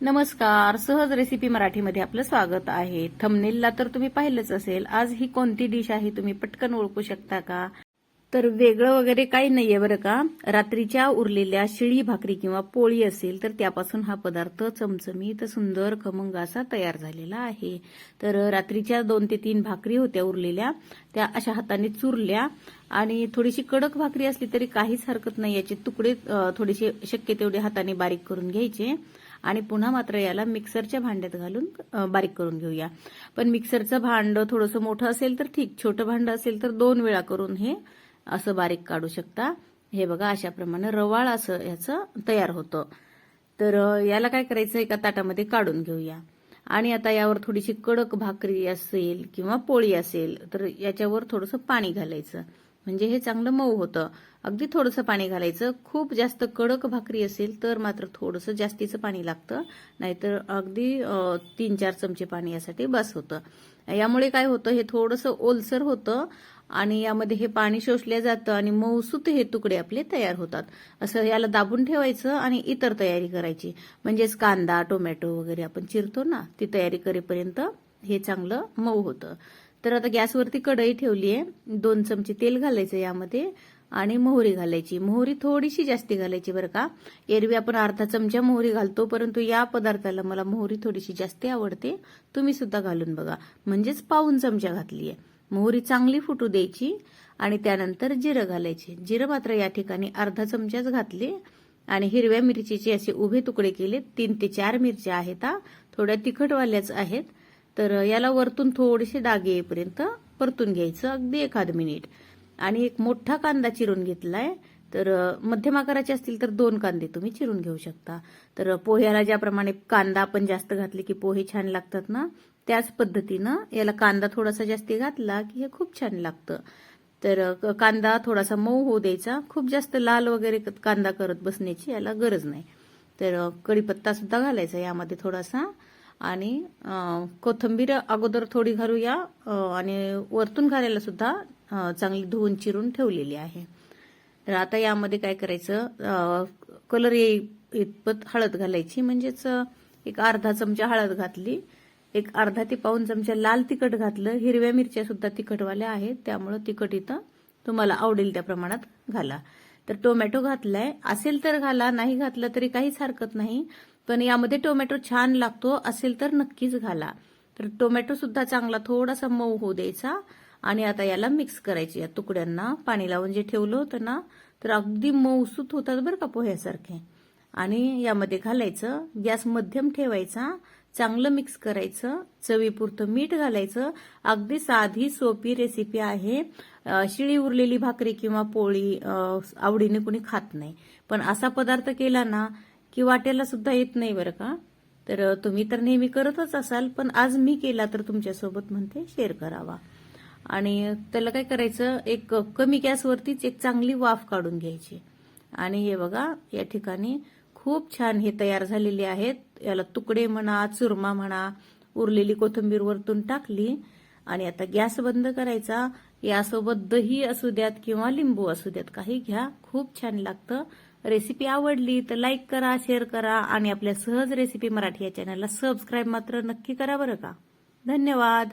नमस्कार सहज रेसिपी मराठीमध्ये आपलं स्वागत आहे. थंबनेलला तर तुम्ही पाहिलंच असेल. आज ही कोणती डिश आहे तुम्ही पटकन ओळखू शकता का? तर वेगळं वगैरे काही नाहीये बरं का. रात्रीच्या उरलेल्या शिळी भाकरी किंवा पोळी असेल तर त्यापासून हा पदार्थ चमचमीत सुंदर खमंग असा तयार झालेला आहे. तर रात्रीच्या दोन ते तीन भाकरी होत्या उरलेल्या. त्या अशा हाताने चुरल्या आणि थोडीशी कडक भाकरी असली तरी काहीच हरकत नाही. याचे तुकडे थोडेसे शक्य तेवढे हाताने बारीक करून घ्यायचे. आणि पुन्हा मात्र याला मिक्सरच्या भांड्यात घालून बारीक करून घेऊया. पण मिक्सरचं भांड थोडंसं मोठं असेल तर ठीक. छोटं भांड असेल तर दोन वेळा करून हे असं बारीक काढू शकता. हे बघा अशाप्रमाणे रवाळ असं ह्याचं तयार होतं. तर याला काय करायचं? एका ताटामध्ये काढून घेऊया. आणि आता यावर थोडीशी कडक भाकरी असेल किंवा पोळी असेल तर याच्यावर थोडंसं पाणी घालायचं. म्हणजे हे चांगलं मऊ होतं. अगदी थोडंसं पाणी घालायचं. खूप जास्त कडक भाकरी असेल तर मात्र थोडंसं जास्तीचं पाणी लागतं. नाहीतर अगदी तीन चार चमचे पाणी यासाठी बस होतं. यामुळे काय होतं हे थोडंसं ओलसर होतं आणि यामध्ये हे पाणी शोषलं जातं आणि मऊसूत हे तुकडे आपले तयार होतात. असं याला दाबून ठेवायचं आणि इतर तयारी करायची. म्हणजेच कांदा टोमॅटो वगैरे आपण चिरतो ना ती तयारी करेपर्यंत हे चांगलं मऊ होतं. तर आता गॅसवरती कढई ठेवली आहे. दोन चमचे तेल घालायचं यामध्ये आणि मोहरी घालायची. मोहरी थोडीशी जास्ती घालायची बरं का. एरवी आपण अर्धा चमचा मोहरी घालतो परंतु या पदार्थाला मला मोहरी थोडीशी जास्ती आवडते. तुम्ही सुद्धा घालून बघा. म्हणजेच पाऊन चमचा घातली आहे. मोहरी चांगली फुटू द्यायची आणि त्यानंतर जिरं घालायचे. जिरं मात्र या ठिकाणी अर्धा चमचाच घातले. आणि हिरव्या मिरचीचे असे उभे तुकडे केले. तीन ते चार मिरच्या आहेत थोड्या तिखटवाल्याच आहेत. तर याला वरतून थोडेसे डाग येईपर्यंत परतून घ्यायचं अगदी एखाद मिनिट. आणि एक मोठा कांदा चिरून घेतलाय तर मध्यम आकाराचे असतील तर दोन कांदे तुम्ही चिरून घेऊ शकता. तर पोह्याला ज्याप्रमाणे कांदा आपण जास्त घातले की पोहे छान लागतात ना त्याच पद्धतीनं याला कांदा थोडासा जास्ती घातला की हे खूप छान लागतं. तर क- कांदा थोडासा मऊ होऊ द्यायचा खूप जास्त लाल वगैरे कांदा करत बसण्याची याला गरज नाही. तर कढीपत्ता सुद्धा घालायचा यामध्ये थोडासा. आणि कोथंबीर कोथिंबीर अगोदर थोडी घालूया आणि वरतून घालायला सुद्धा चांगली धुवून चिरून ठेवलेली आहे. तर आता यामध्ये काय करायचं कलर येई इतपत हळद घालायची म्हणजेच एक अर्धा चमचा हळद घातली एक अर्धा ते पाऊन चमचा लाल तिखट घातलं हिरव्या मिरच्या सुद्धा तिखटवाल्या आहेत त्यामुळं तिखट इथं तुम्हाला आवडेल त्या प्रमाणात घाला. तर टोमॅटो घातलाय असेल तर घाला नाही घातलं तरी काहीच हरकत नाही. पण यामध्ये टोमॅटो छान लागतो असेल तर नक्कीच घाला. तर टोमॅटो सुद्धा चांगला थोडासा मऊ होऊ द्यायचा आणि आता याला मिक्स करायचे. या तुकड्यांना पाणी लावून जे ठेवलं होतं ना तर अगदी मऊसूत होतात बरं का पोह्यासारखे. आणि यामध्ये घालायचं गॅस मध्यम ठेवायचा चांगलं मिक्स करायचं चवीपुरतं मीठ घालायचं. अगदी साधी सोपी रेसिपी आहे. शिळी उरलेली भाकरी किंवा पोळी आवडीने कुणी खात नाही. पण असा पदार्थ केला ना की वाट्याला सुद्धा येत नाही बरं का? तर तुम्ही तर नेहमी करतच असाल पण आज मी केला तर तुमच्यासोबत म्हणते शेअर करावा. आणि त्याला काय करायचं एक कमी गॅसवरतीच एक चांगली वाफ काढून घ्यायची. आणि हे बघा या ठिकाणी खूप छान हे तयार झालेले आहेत. याला तुकडे म्हणा चुरमा म्हणा उरलेली कोथिंबीर वरतून टाकली. आणि आता गॅस बंद करायचा. यासोबत दही असू द्यात किंवा लिंबू असू द्यात काही घ्या. खूप छान लागतं. रेसिपी आवडली तर लाईक करा शेअर करा आणि आपल्या सहज रेसिपी मराठी या चॅनलला सबस्क्राईब मात्र नक्की करा बरं का. धन्यवाद.